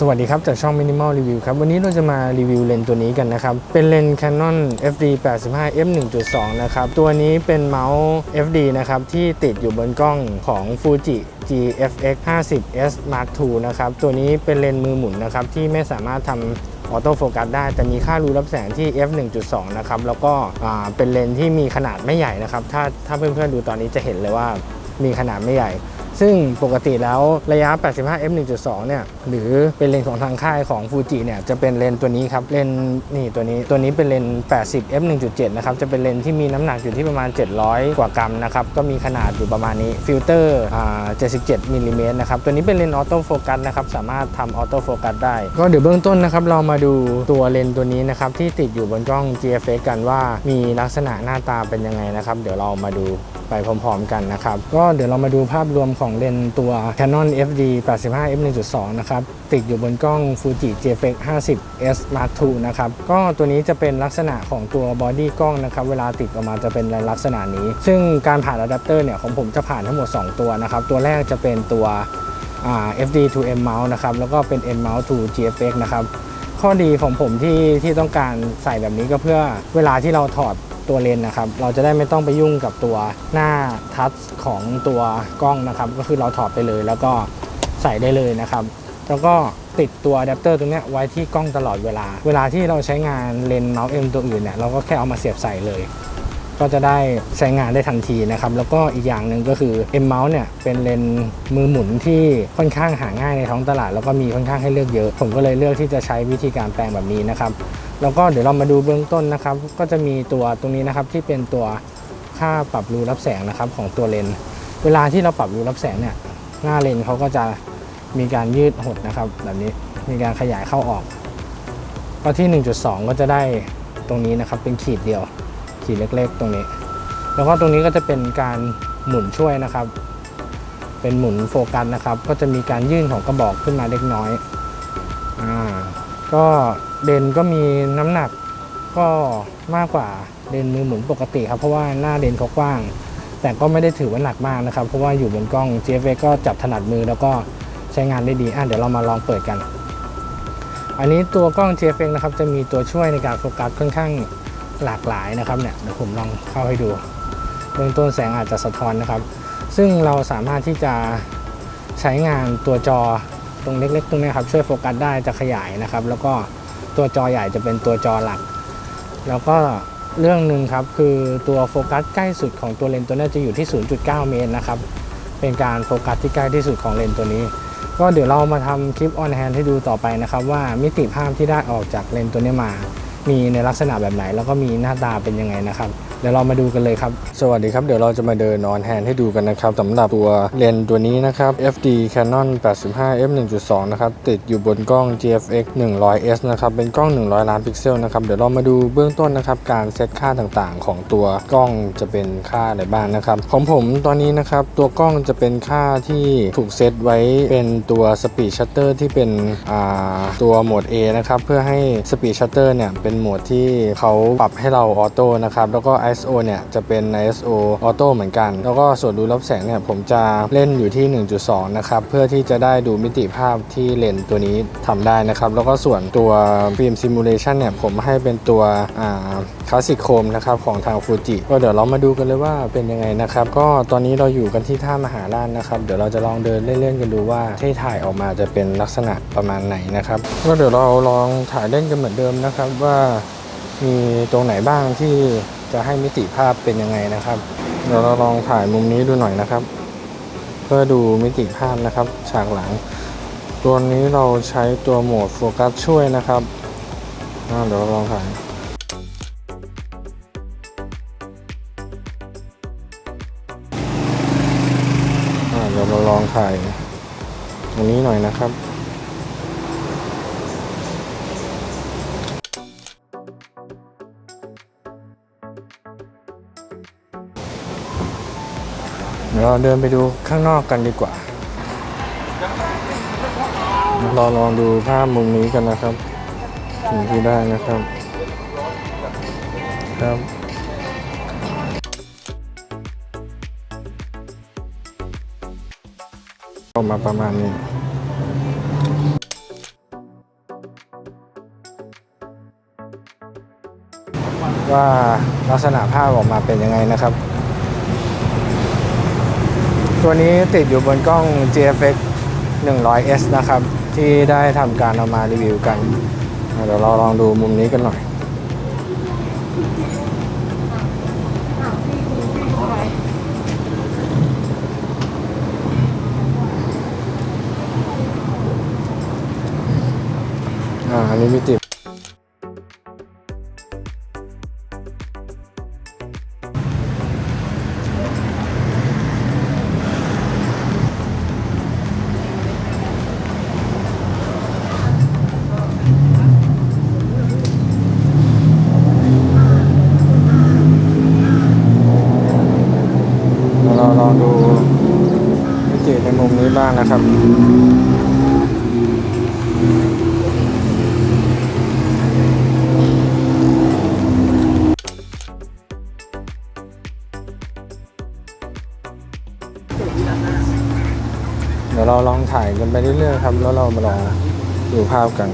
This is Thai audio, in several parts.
สวัสดีครับ จากช่อง Minimal Review ครับ วันนี้เราจะมารีวิวเลนส์ตัวนี้กันนะครับ เป็นเลนส์ Canon FD 85 f 1.2 นะครับ ตัวนี้เป็นเมาส์ FD นะครับ ที่ติดอยู่บนกล้องของ Fuji GFX 50s Mark II นะครับ ตัวนี้เป็นเลนส์มือหมุนนะครับ ที่ไม่สามารถทำออโต้โฟกัสได้ แต่มีค่ารูรับแสงที่ f 1.2 นะครับ แล้วก็เป็นเลนส์ที่มีขนาดไม่ใหญ่นะครับ ถ้าถ้าเพื่อนๆดูตอนนี้จะเห็นเลยว่ามีขนาดไม่ใหญ่ ซึ่งปกติแล้วระยะ 85 f 1.2 เนี่ย หรือเป็นเลนของทางค่ายของ Fuji เนี่ย จะเป็นเลนตัวนี้ครับ เลนนี่ตัวนี้ ตัวนี้เป็นเลน 80 f 1.7 นะครับ จะเป็นเลนที่มีน้ำหนักอยู่ที่ประมาณ 700 กว่ากรัมนะครับ ก็มีขนาดอยู่ประมาณนี้ ฟิลเตอร์อ่า77มิลลิเมตรนะครับ ตัวนี้เป็นเลนออโต้โฟกัสนะครับ สามารถทำออโต้โฟกัสได้ ก็เดี๋ยวเบื้องต้นนะครับ เรามาดูตัวเลนตัวนี้นะครับ ที่ติดอยู่บนกล้อง GFX กันว่ามีลักษณะหน้าตาเป็นยังไงนะครับ เดี๋ยวเรามาดูไปพร้อม ๆ กันนะครับ ก็เดี๋ยวเรามาดูภาพรวมของเลนส์ตัว Canon FD 85 f 1.2 นะครับ ติดอยู่บนกล้อง Fuji GFX 50s Mark II นะครับ ก็ตัวนี้จะเป็นลักษณะของตัวบอดี้กล้องนะครับ เวลาติดออกมาจะเป็นลักษณะนี้ ซึ่งการผ่านอะแดปเตอร์เนี่ยของผมจะผ่านทั้งหมด 2 ตัวนะครับ ตัวแรกจะเป็นตัว FD to M mount นะครับ แล้วก็เป็น M mount to GFX นะครับ ข้อดีของผมที่ที่ต้องการใส่แบบนี้ก็เพื่อเวลาที่เราถอดตัวเลนนะครับ เราจะได้ไม่ต้องไปยุ่งกับตัวหน้าทัชของตัวกล้องนะครับ ก็คือเราถอดไปเลยแล้วก็ใส่ได้เลยนะครับ แล้วก็ติดตัวอะแดปเตอร์ตรงเนี้ยไว้ที่กล้องตลอดเวลา เวลาที่เราใช้งานเลนส์เมาส์เอ็มตัวอื่นเนี่ยเราก็แค่เอามาเสียบใส่เลย ก็จะได้ใช้งานได้ทันทีนะครับ แล้วก็อีกอย่างหนึ่งก็คือ M Mount เนี่ยเป็นเลนส์มือหมุนที่ค่อนข้างหาง่ายในท้องตลาด แล้วก็มีค่อนข้างให้เลือกเยอะ ผมก็เลยเลือกที่จะใช้วิธีการแปลงแบบนี้นะครับ แล้วก็เดี๋ยวเรามาดูเบื้องต้นนะครับ ก็จะมีตัวตรงนี้นะครับที่เป็นตัวค่าปรับรูรับแสงนะครับของตัวเลนส์เวลาที่เราปรับรูรับแสงเนี่ยหน้าเลนส์เขาก็จะมีการยืดหดนะครับ แบบนี้มีการขยายเข้าออก ก็ที่ 1.2 ก็จะได้ตรงนี้นะครับเป็นขีดเดียว ขีดเล็กๆ ตรงนี้ แล้วก็ตรงนี้ก็จะเป็นการหมุนช่วยนะครับ เป็นหมุนโฟกัสนะครับ ก็จะมีการยื่นของกระบอกขึ้นมาเล็กน้อยอ่าก็เลนก็มีน้ำหนักก็มากกว่าเลนมือหมุนปกติครับ เพราะว่าหน้าเลนเขากว้าง แต่ก็ไม่ได้ถือว่าหนักมากนะครับ เพราะว่าอยู่บนกล้อง GFX ก็จับถนัดมือแล้วก็ใช้งานได้ดีอะเดี๋ยวเรามาลองเปิดกัน อันนี้ตัวกล้อง GFX นะครับจะมีตัวช่วยในการโฟกัสค่อนข้าง หลากหลายนะครับเนี่ยเดี๋ยวผมลองเข้าให้ดูเบื้องต้นแสงอาจจะสะท้อนนะครับ ซึ่งเราสามารถที่จะใช้งานตัวจอตรงเล็ก ๆ ตรงนี้ครับช่วยโฟกัสได้จะขยายนะครับ แล้วก็ตัวจอใหญ่จะเป็นตัวจอหลัก แล้วก็เรื่องหนึ่งครับคือตัวโฟกัสใกล้สุดของตัวเลนส์ตัวนี้จะอยู่ที่ 0.9 เมตรนะครับเป็นการโฟกัสที่ใกล้ที่สุดของเลนส์ตัวนี้ ก็เดี๋ยวเรามาทำคลิปออนแฮนด์ให้ดูต่อไปนะครับ ว่ามิติภาพที่ได้ออกจากเลนส์ตัวนี้มา มีในลักษณะแบบไหน แล้วก็มีหน้าตาเป็นยังไงนะครับเดี๋ยวเรามาดูกันเลยครับ สวัสดีครับ เดี๋ยวเราจะมาเดินออนแฮนให้ดูกันนะครับสำหรับตัวเลนตัวนี้นะครับ FD Canon 85 f 1.2 นะครับ ติดอยู่บนกล้อง GFX 100s นะครับ เป็นกล้อง 100 ล้านพิกเซลนะครับ เดี๋ยวเรามาดูเบื้องต้นนะครับ การเซตค่าต่างๆ ของตัวกล้องจะเป็นค่าอะไรบ้างนะครับ ของผมตอนนี้นะครับ ตัวกล้องจะเป็นค่าที่ถูกเซตไว้เป็นตัว Speed Shutter ที่เป็นตัวโหมด A นะครับ เพื่อให้ Speed Shutter เนี่ย เป็นโหมดที่เขาปรับให้เราออโต้นะครับ แล้วก็ ISO เนี่ยจะเป็น ISO ออโต้เหมือนกัน แล้วก็ส่วนดูรับแสงเนี่ยผมจะเล่นอยู่ที่ 1.2 นะครับ เพื่อที่จะได้ดูมิติภาพที่เลนส์ตัวนี้ทำได้นะครับ แล้วก็ส่วนตัวฟิล์มซิมูเลชันเนี่ยผมให้เป็นตัวคลาสสิกโคมนะครับของทางฟูจิก็เดี๋ยวเรามาดูกันเลยว่าเป็นยังไงนะครับ ก็ตอนนี้เราอยู่กันที่ท่ามหาราชนะครับ เดี๋ยวเราจะลองเดินเล่นๆกันดูว่าที่ถ่ายออกมาจะเป็นลักษณะประมาณไหนนะครับก็เดี๋ยวเราลองถ่ายเล่นกันเหมือนเดิมนะครับว่ามีตรงไหนบ้างที่ จะให้มิติภาพเป็นยังไงนะครับ เดี๋ยวเราลองถ่ายมุมนี้ดูหน่อยนะครับ เพื่อดูมิติภาพนะครับ ฉากหลัง ตัวนี้เราใช้ตัวโหมดโฟกัสช่วยนะครับเดี๋ยวเราลองถ่ายอ่าเดี๋ยวเราลองถ่ายตรงนี้หน่อยนะครับ เราเดินไปดูข้างนอกกันดีกว่า เราลองดูภาพมุมนี้กันนะครับถึงที่ได้นะครับ ครับออกมาประมาณนี้ว่าลักษณะภาพออกมาเป็นยังไงนะครับ ตัวนี้ติดอยู่บนกล้อง GFX 100S นะครับ ที่ได้ทำการเอามารีวิวกัน เดี๋ยวเราลองดูมุมนี้กันหน่อย อ่าอันนี้มิติเากนะครับ เดี๋ยวเราลองถ่ายกันไปเรื่อยๆครับ แล้วเรามาลองดูภาพกัน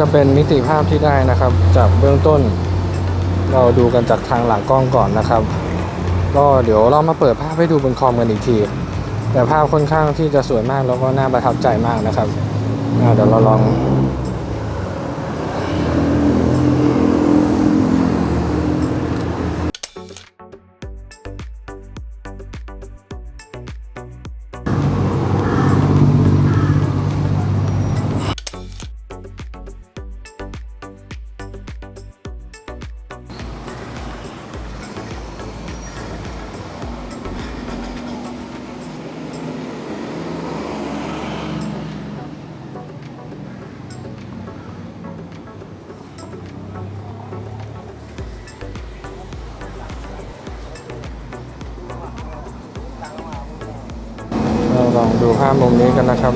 จะเป็นมิติภาพที่ได้นะครับ จากเบื้องต้น เราดูกันจากทางหลังกล้องก่อนนะครับ ก็เดี๋ยวเรามาเปิดภาพให้ดูบนคอมกันอีกที แต่ภาพค่อนข้างที่จะสวยมากแล้วก็น่าประทับใจมากนะครับเดี๋ยวเราลองาพมุมนี้กันนะครับ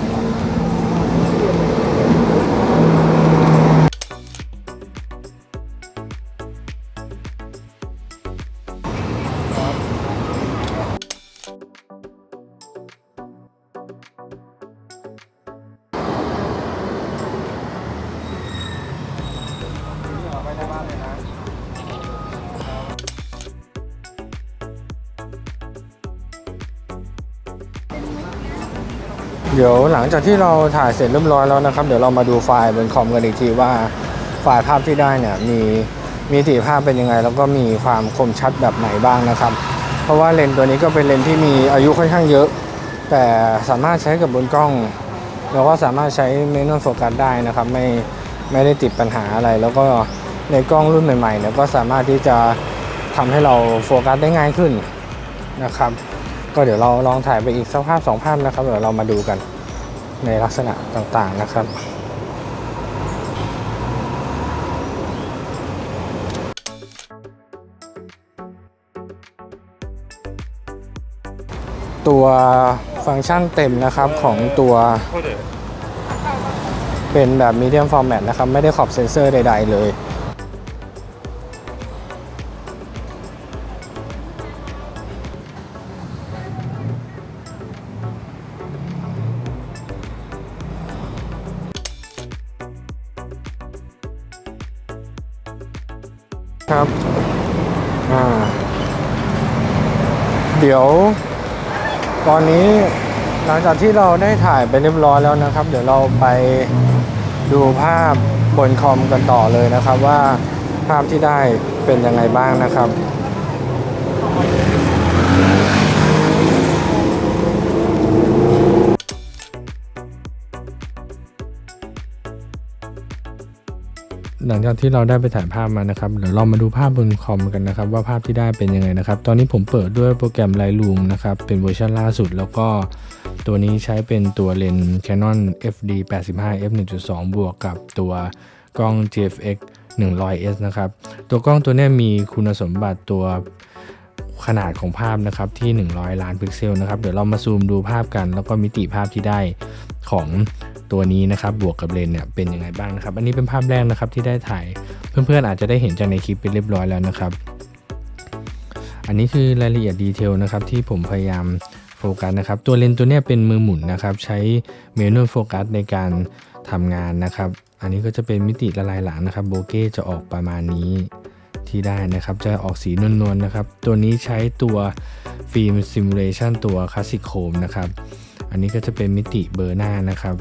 เดี๋ยวหลังจากที่เราถ่ายเสร็จเรียบร้อยแล้วนะครับ เดี๋ยวเรามาดูไฟล์บนคอมกันอีกทีว่าไฟล์ภาพที่ได้เนี่ยมีมีมิติภาพเป็นยังไง แล้วก็มีความคมชัดแบบไหนบ้างนะครับ เพราะว่าเลนส์ตัวนี้ก็เป็นเลนส์ที่มีอายุค่อนข้างเยอะ แต่สามารถใช้กับบนกล้องเราก็สามารถใช้เมน u โฟกัสได้นะครับ ไม่ไม่ได้ติดปัญหาอะไร แล้วก็ในกล้องรุ่นใหม่ๆเนี่ยก็สามารถที่จะทำให้เราโฟกัสได้ง่ายขึ้นนะครับ ก็เดี๋ยวเราลองถ่ายไปอีกสักภาพสองภาพนะครับ เดี๋ยวเรามาดูกันในลักษณะต่างๆนะครับตัวฟังก์ชันเต็มนะครับของตัว เป็นแบบ medium format นะครับ ไม่ได้ขอบเซนเซอร์ใด ๆ เลย ดี๋ยว ตอนนี้หลังจากที่เราได้ถ่ายไปเรียบร้อยแล้วนะครับ เดี๋ยวเราไปดูภาพบนคอมกันต่อเลยนะครับ ว่าภาพที่ได้เป็นยังไงบ้างนะครับ หลังจากที่เราได้ไปถ่ายภาพมานะครับเดี๋ยวเรามาดูภาพบนคอมกันนะครับ ว่าภาพที่ได้เป็นยังไงนะครับ ตอนนี้ผมเปิดด้วยโปรแกรม Lightroom นะครับ เป็นเวอร์ชันล่าสุด แล้วก็ตัวนี้ใช้เป็นตัวเลนส์ Canon FD 85 f 1.2 บวกกับตัวกล้อง GFX 100s นะครับ ตัวกล้องตัวนี้มีคุณสมบัติตัวขนาดของภาพนะครับที่ 100 ล้านพิกเซลนะครับ เดี๋ยวเรามาซูมดูภาพกัน แล้วก็มิติภาพที่ได้ของ ตัวนี้นะครับบวกกับเลนเนี่ยเป็นยังไงบ้างนะครับ อันนี้เป็นภาพแรกนะครับที่ได้ถ่ายเพื่อนๆอาจจะได้เห็นจากในคลิปไปเรียบร้อยแล้วนะครับ อันนี้คือรายละเอียดดีเทลนะครับที่ผมพยายามโฟกัสนะครับ ตัวเลนตัวนี้เป็นมือหมุนนะครับ ใช้เมนูโฟกัสในการทำงานนะครับ อันนี้ก็จะเป็นมิติละลายหลังนะครับโบเก้จะออกประมาณนี้ที่ได้นะครับ จะออกสีนวลๆนะครับ ตัวนี้ใช้ตัวฟิล์มซิมูเลชันตัวคลาสสิกโคมนะครับ อันนี้ก็จะเป็นมิติเบอร์หน้านะครับ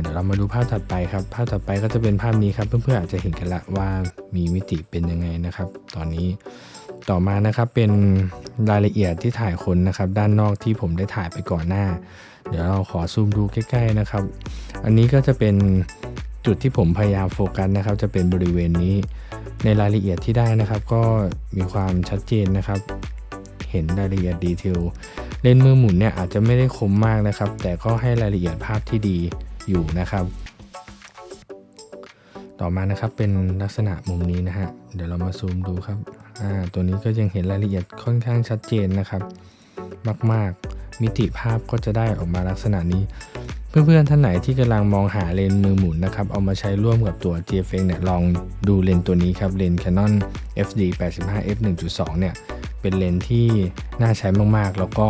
เดี๋ยวเรามาดูภาพถัดไปครับ ภาพถัดไปก็จะเป็นภาพนี้ครับ เพื่อนๆอาจจะเห็นกันละว่ามีมิติเป็นยังไงนะครับ ตอนนี้ต่อมานะครับเป็นรายละเอียดที่ถ่ายคนนะครับ ด้านนอกที่ผมได้ถ่ายไปก่อนหน้า เดี๋ยวเราขอซูมดูใกล้ ๆนะครับ อันนี้ก็จะเป็นจุดที่ผมพยายามโฟกัสนะครับ จะเป็นบริเวณนี้ ในรายละเอียดที่ได้นะครับ ก็มีความชัดเจนนะครับ เห็นรายละเอียดดีเทลเลนส์มือหมุนเนี่ยอาจจะไม่ได้คมมากนะครับ แต่ก็ให้รายละเอียดภาพที่ดี อยู่นะครับ ต่อมานะครับเป็นลักษณะมุมนี้นะฮะเดี๋ยวเรามาซูมดูครับอ่าตัวนี้ก็ยังเห็นรายละเอียดค่อนข้างชัดเจนนะครับ มากๆ มิติภาพก็จะได้ออกมาลักษณะนี้ เพื่อนๆท่านไหนที่กำลังมองหาเลนส์มือหมุนนะครับ เอามาใช้ร่วมกับตัว GFX เนี่ยลองดูเลนส์ตัวนี้ครับเลนส์ Canon FD 85 f 1.2เนี่ยเป็นเลนส์ที่น่าใช้มากๆ แล้วก็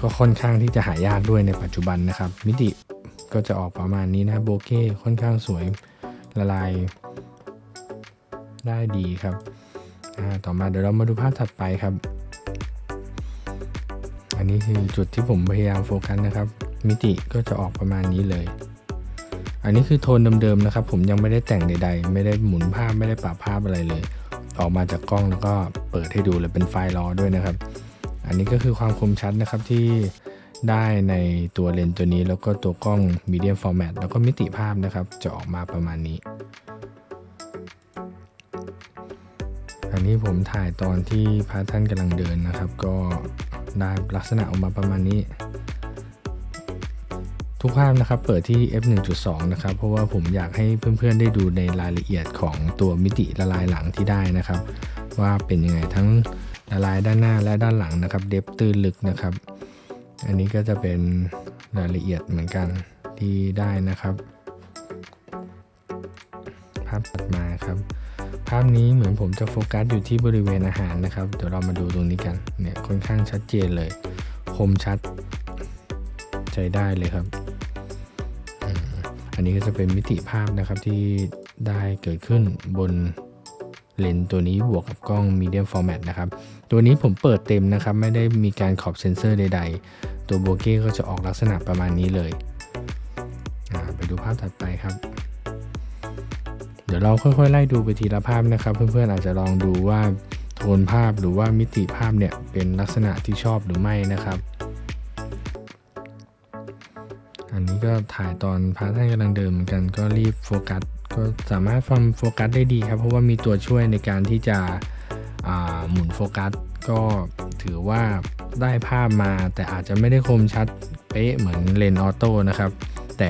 ก็ค่อนข้างที่จะหายากด้วยในปัจจุบันนะครับ มิติ ก็จะออกประมาณนี้นะครับโบเก้ค่อนข้างสวยละลายได้ดีครับต่อมาเดี๋ยวเรามาดูภาพถัดไปครับ อันนี้คือจุดที่ผมพยายามโฟกัสนะครับ มิติก็จะออกประมาณนี้เลย อันนี้คือโทนเดิมๆนะครับ ผมยังไม่ได้แต่งใด ๆ ไม่ได้หมุนภาพไม่ได้ปรับภาพอะไรเลย ออกมาจากกล้องแล้วก็เปิดให้ดูเลยเป็นไฟล์รอด้วยนะครับ อันนี้ก็คือความคมชัดนะครับที่ ได้ในตัวเลนส์ตัวนี้แล้วก็ตัวกล้อง medium format แล้วก็มิติภาพนะครับ จะออกมาประมาณนี้ อันนี้ผมถ่ายตอนที่พระท่านกำลังเดินนะครับ ก็ได้ลักษณะออกมาประมาณนี้ ทุกภาพนะครับเปิดที่ f 1.2 นะครับ เพราะว่าผมอยากให้เพื่อนๆได้ดูในรายละเอียดของตัวมิติละลายหลังที่ได้นะครับ ว่าเป็นยังไงทั้งละลายด้านหน้าและด้านหลังนะครับ เดฟตื้นลึกนะครับ อันนี้ก็จะเป็นรายละเอียดเหมือนกันที่ได้นะครับ ภาพถัดมาครับ ภาพนี้เหมือนผมจะโฟกัสอยู่ที่บริเวณอาหารนะครับ เดี๋ยวเรามาดูตรงนี้กันเนี่ยค่อนข้างชัดเจนเลยคมชัดใจได้เลยครับ อันนี้ก็จะเป็นมิติภาพนะครับที่ได้เกิดขึ้นบนเลนส์ตัวนี้บวกกับกล้อง medium format นะครับ ตัวนี้ผมเปิดเต็มนะครับ ไม่ได้มีการขอบเซนเซอร์ใด ๆ ตัวโบเก้ก็จะออกลักษณะประมาณนี้เลย ไปดูภาพถัดไปครับ เดี๋ยวเราค่อยๆ ไล่ดูไปทีละภาพนะครับ เพื่อนๆอาจจะลองดูว่าโทนภาพหรือว่ามิติภาพเนี่ยเป็นลักษณะที่ชอบหรือไม่นะครับ อันนี้ก็ถ่ายตอนพระท่านกำลังเดินเหมือนกันก็รีบโฟกัสก็สามารถฟังโฟกัสได้ดีครับ เพราะว่ามีตัวช่วยในการที่จะหมุนโฟกัสก็ ถือว่าได้ภาพมาแต่อาจจะไม่ได้คมชัดเป๊ะเหมือนเลนส์ออโต้นะครับ แต่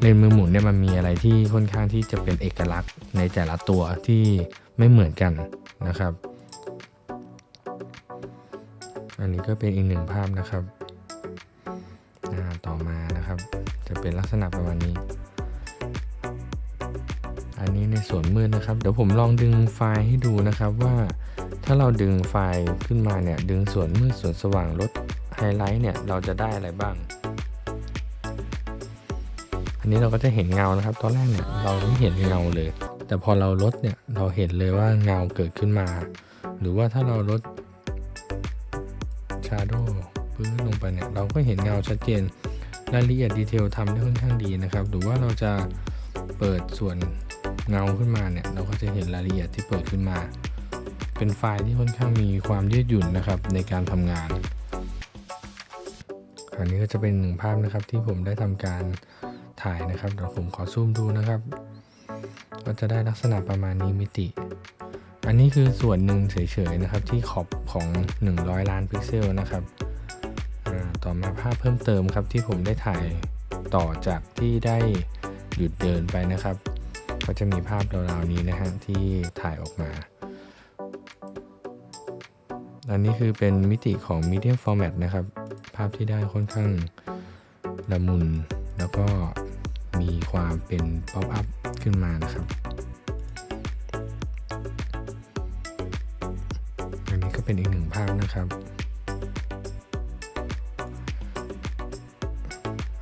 เลนส์มือหมุนเนี่ยมันมีอะไรที่ค่อนข้างที่จะเป็นเอกลักษณ์ในแต่ละตัวที่ไม่เหมือนกันนะครับ อันนี้ก็เป็นอีกหนึ่งภาพนะครับต่อมานะครับ จะเป็นลักษณะประมาณนี้ อันนี้ในส่วนมืดนะครับ เดี๋ยวผมลองดึงไฟล์ให้ดูนะครับว่า ถ้าเราดึงไฟล์ขึ้นมาเนี่ยดึงส่วนมืดส่วนสว่างลดไฮไลท์เนี่ยเราจะได้อะไรบ้าง อันนี้เราก็จะเห็นเงานะครับ ตอนแรกเนี่ยเราไม่เห็นเงาเลย แต่พอเราลดเนี่ยเราเห็นเลยว่าเงาเกิดขึ้นมา หรือว่าถ้าเราลด Shadow พื้นลงไปเนี่ยเราก็เห็นเงาชัดเจนรายละเอียดดีเทลทำได้ค่อนข้างดีนะครับ หรือว่าเราจะเปิดส่วนเงาขึ้นมาเนี่ยเราก็จะเห็นรายละเอียดที่เปิดขึ้นมา เป็นไฟล์ที่ค่อนข้างมีความยืดหยุ่นนะครับในการทำงานอันนี้ก็จะเป็นหนึ่งภาพนะครับที่ผมได้ทำการถ่ายนะครับเดี๋ยวผมขอซูมดูนะครับ ก็จะได้ลักษณะประมาณนี้มิติ อันนี้คือส่วนหนึ่งเฉยๆนะครับที่ขอบของ 100 ล้านพิกเซลนะครับต่อมาภาพเพิ่มเติมครับที่ผมได้ถ่ายต่อจากที่ได้หยุดเดินไปนะครับ ก็จะมีภาพราวๆนี้นะฮะที่ถ่ายออกมา อันนี้คือเป็นมิติของ medium format นะครับ ภาพที่ได้ค่อนข้างละมุน แล้วก็มีความเป็น pop up ขึ้นมานะครับ อันนี้ก็เป็นอีกหนึ่งภาพนะครับ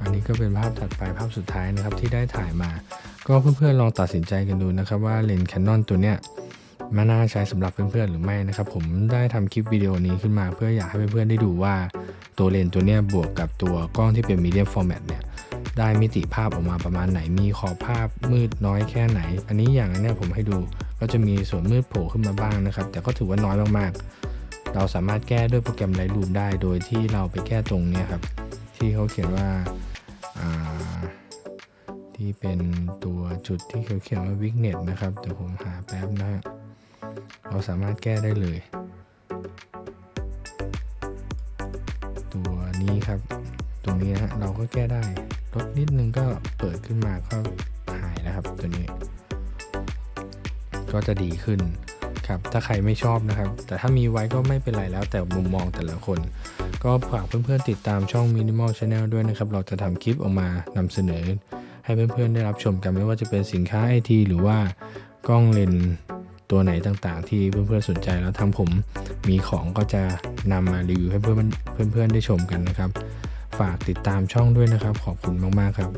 อันนี้ก็เป็นภาพถัดไปภาพสุดท้ายนะครับที่ได้ถ่ายมา ก็เพื่อนๆลองตัดสินใจกันดูนะครับว่าเลนส์ Canon ตัวเนี้ย มันน่าใช้สำหรับเพื่อนๆหรือไม่นะครับผมได้ทำคลิปวิดีโอนี้ขึ้นมาเพื่ออยากให้เพื่อนๆได้ดูว่าตัวเลนส์ตัวเนี้ยบวกกับตัวกล้องที่เป็น medium format เนี่ยได้มิติภาพออกมาประมาณไหนมีขอบภาพมืดน้อยแค่ไหน อันนี้อย่างนี้ผมให้ดูก็จะมีส่วนมืดโผล่ขึ้นมาบ้างนะครับ แต่ก็ถือว่าน้อยมากๆ เราสามารถแก้ด้วยโปรแกรม Lightroom ได้ โดยที่เราไปแก้ตรงเนี้ยครับ ที่เขาเขียนว่าาที่เป็นตัวจุดที่เขาเขียนว่า weakness นะครับเดี๋ยวผมหาแป๊บนะฮะ เราสามารถแก้ได้เลย ตัวนี้ครับ ตรงนี้นะฮะเราก็แก้ได้ลดนิดนึงก็เปิดขึ้นมาก็หายแล้วครับ ตัวนี้ ก็จะดีขึ้นครับ ถ้าใครไม่ชอบนะครับ แต่ถ้ามีไว้ก็ไม่เป็นไรแล้วแต่มุมมองแต่ละคน ก็ฝากเพื่อนๆติดตามช่อง Minimal Channel ด้วยนะครับ เราจะทำคลิปออกมานำเสนอ ให้เพื่อนๆได้รับชมกันไม่ว่าจะเป็นสินค้าไอทีหรือว่ากล้องเลนส์ ตัวไหนต่างๆ ที่เพื่อนๆสนใจแล้วทางผมมีของก็จะนำมารีวิวให้เพื่อนๆเพื่อนๆได้ชมกันนะครับ ฝากติดตามช่องด้วยนะครับ ขอบคุณมากๆครับ